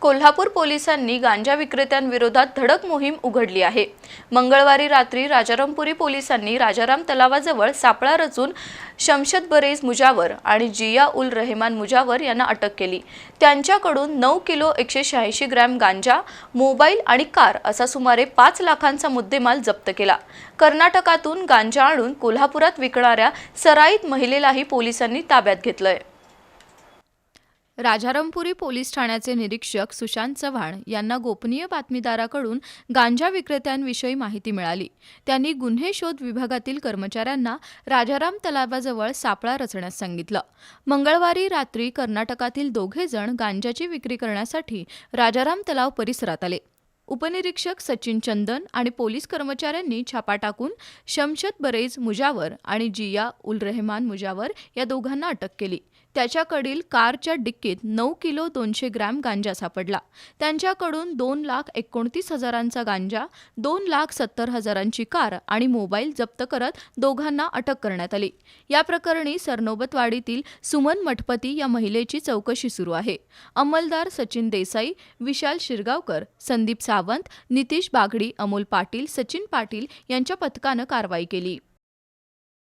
कोल्हापूर पोलिसांनी गांजा विक्रेत्यांविरोधात धडक मोहीम उघडली आहे. मंगळवारी रात्री राजारामपुरी पोलिसांनी राजाराम तलावाजवळ सापळा रचून शमशद बरेज मुजावर आणि जिया उल रहमान मुजावर यांना अटक केली. त्यांच्याकडून नऊ किलो एकशे शहाऐंशी ग्रॅम गांजा मोबाईल आणि कार असा सुमारे पाच लाखांचा मुद्देमाल जप्त केला. कर्नाटकातून गांजा आणून कोल्हापुरात विकणाऱ्या सराईत महिलेलाही पोलिसांनी ताब्यात घेतलंय. राजारामपुरी पोलीस ठाण्याचे निरीक्षक सुशांत चव्हाण यांना गोपनीय बातमीदाराकडून गांजा विक्रेत्यांविषयी माहिती मिळाली. त्यांनी गुन्हे शोध विभागातील कर्मचाऱ्यांना राजाराम तलावाजवळ सापळा रचण्यास सांगितलं. मंगळवारी रात्री कर्नाटकातील दोघे जण गांजाची विक्री करण्यासाठी राजाराम तलाव परिसरात आले. उपनिरीक्षक सचिन चंदन आणि पोलीस कर्मचाऱ्यांनी छापा टाकून शमशद बरेज मुजावर आणि जिया उल रहमान मुजावर या दोघांना अटक केली. त्याच्याकडील कारच्या डिक्कीत नऊ किलो दोनशे ग्रॅम गांजा सापडला. त्यांच्याकडून दोन लाख एकोणतीस हजारांचा गांजा दोन लाख सत्तर हजारांची कार आणि मोबाईल जप्त करत दोघांना अटक करण्यात आली. या प्रकरणी सरनोबतवाडीतील सुमन मठपती या महिलेची चौकशी सुरू आहे. अंमलदार सचिन देसाई विशाल शिरगावकर संदीप सावंत नितीश बागडी अमोल पाटील सचिन पाटील यांच्या पथकानं कारवाई केली.